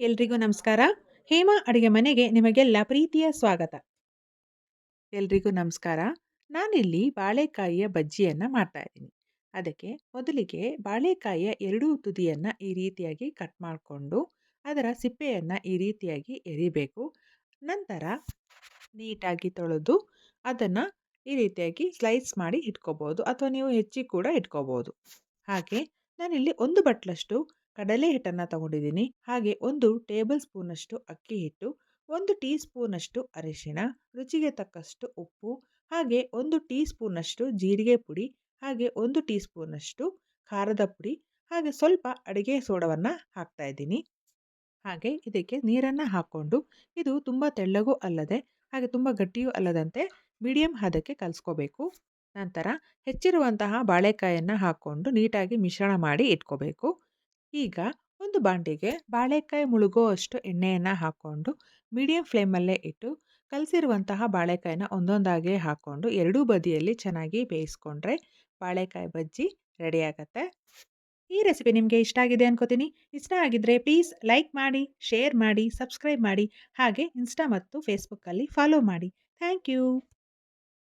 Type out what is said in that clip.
ಎಲ್ರಿಗೂ ನಮಸ್ಕಾರ. ಹೇಮಾ ಅಡುಗೆ ಮನೆಗೆ ನಿಮಗೆಲ್ಲ ಪ್ರೀತಿಯ ಸ್ವಾಗತ. ಎಲ್ರಿಗೂ ನಮಸ್ಕಾರ. ನಾನಿಲ್ಲಿ ಬಾಳೆಕಾಯಿಯ ಬಜ್ಜಿಯನ್ನು ಮಾಡ್ತಾ ಇದ್ದೀನಿ. ಅದಕ್ಕೆ ಮೊದಲಿಗೆ ಬಾಳೆಕಾಯಿಯ ಎರಡೂ ತುದಿಯನ್ನು ಈ ರೀತಿಯಾಗಿ ಕಟ್ ಮಾಡಿಕೊಂಡು ಅದರ ಸಿಪ್ಪೆಯನ್ನು ಈ ರೀತಿಯಾಗಿ ಎರಿಬೇಕು. ನಂತರ ನೀಟಾಗಿ ತೊಳೆದು ಅದನ್ನು ಈ ರೀತಿಯಾಗಿ ಸ್ಲೈಸ್ ಮಾಡಿ ಇಟ್ಕೋಬೋದು ಅಥವಾ ನೀವು ಹೆಚ್ಚಿ ಕೂಡ ಇಟ್ಕೋಬೋದು. ಹಾಗೆ ನಾನಿಲ್ಲಿ ಒಂದು ಬಟ್ಲಷ್ಟು ಕಡಲೆ ಹಿಟ್ಟನ್ನು ತಗೊಂಡಿದ್ದೀನಿ. ಹಾಗೆ ಒಂದು ಟೇಬಲ್ ಸ್ಪೂನಷ್ಟು ಅಕ್ಕಿ ಹಿಟ್ಟು, ಒಂದು ಟೀ ಸ್ಪೂನಷ್ಟು ಅರಿಶಿಣ, ರುಚಿಗೆ ತಕ್ಕಷ್ಟು ಉಪ್ಪು, ಹಾಗೆ ಒಂದು ಟೀ ಸ್ಪೂನಷ್ಟು ಜೀರಿಗೆ ಪುಡಿ, ಹಾಗೆ ಒಂದು ಟೀ ಸ್ಪೂನಷ್ಟು ಖಾರದ ಪುಡಿ, ಹಾಗೆ ಸ್ವಲ್ಪ ಅಡುಗೆ ಸೋಡವನ್ನು ಹಾಕ್ತಾ ಇದ್ದೀನಿ. ಹಾಗೆ ಇದಕ್ಕೆ ನೀರನ್ನು ಹಾಕ್ಕೊಂಡು, ಇದು ತುಂಬ ತೆಳ್ಳಗೂ ಅಲ್ಲದೆ, ಹಾಗೆ ತುಂಬ ಗಟ್ಟಿಯೂ ಅಲ್ಲದಂತೆ ಮೀಡಿಯಂ ಹದಕ್ಕೆ ಕಲಿಸ್ಕೋಬೇಕು. ನಂತರ ಹೆಚ್ಚಿರುವಂತಹ ಬಾಳೆಕಾಯನ್ನು ಹಾಕ್ಕೊಂಡು ನೀಟಾಗಿ ಮಿಶ್ರಣ ಮಾಡಿ ಇಟ್ಕೋಬೇಕು. ಈಗ ಒಂದು ಬಾಂಡಿಗೆ ಬಾಳೆಕಾಯಿ ಮುಳುಗೋ ಅಷ್ಟು ಎಣ್ಣೆಯನ್ನು ಹಾಕ್ಕೊಂಡು ಮೀಡಿಯಂ ಫ್ಲೇಮಲ್ಲೇ ಇಟ್ಟು ಕಲಸಿರುವಂತಹ ಬಾಳೆಕಾಯಿನ ಒಂದೊಂದಾಗಿ ಹಾಕ್ಕೊಂಡು ಎರಡೂ ಬದಿಯಲ್ಲಿ ಚೆನ್ನಾಗಿ ಬೇಯಿಸ್ಕೊಂಡ್ರೆ ಬಾಳೆಕಾಯಿ ಬಜ್ಜಿ ರೆಡಿಯಾಗತ್ತೆ ಈ ರೆಸಿಪಿ ನಿಮಗೆ ಇಷ್ಟ ಆಗಿದೆ ಅನ್ಕೋತೀನಿ. ಇಷ್ಟ ಆಗಿದ್ದರೆ ಪ್ಲೀಸ್ ಲೈಕ್ ಮಾಡಿ ಶೇರ್ ಮಾಡಿ ಸಬ್ಸ್ಕ್ರೈಬ್ ಮಾಡಿ, ಹಾಗೆ ಇನ್ಸ್ಟಾ ಮತ್ತು ಫೇಸ್ಬುಕ್ಕಲ್ಲಿ ಫಾಲೋ ಮಾಡಿ. Thank you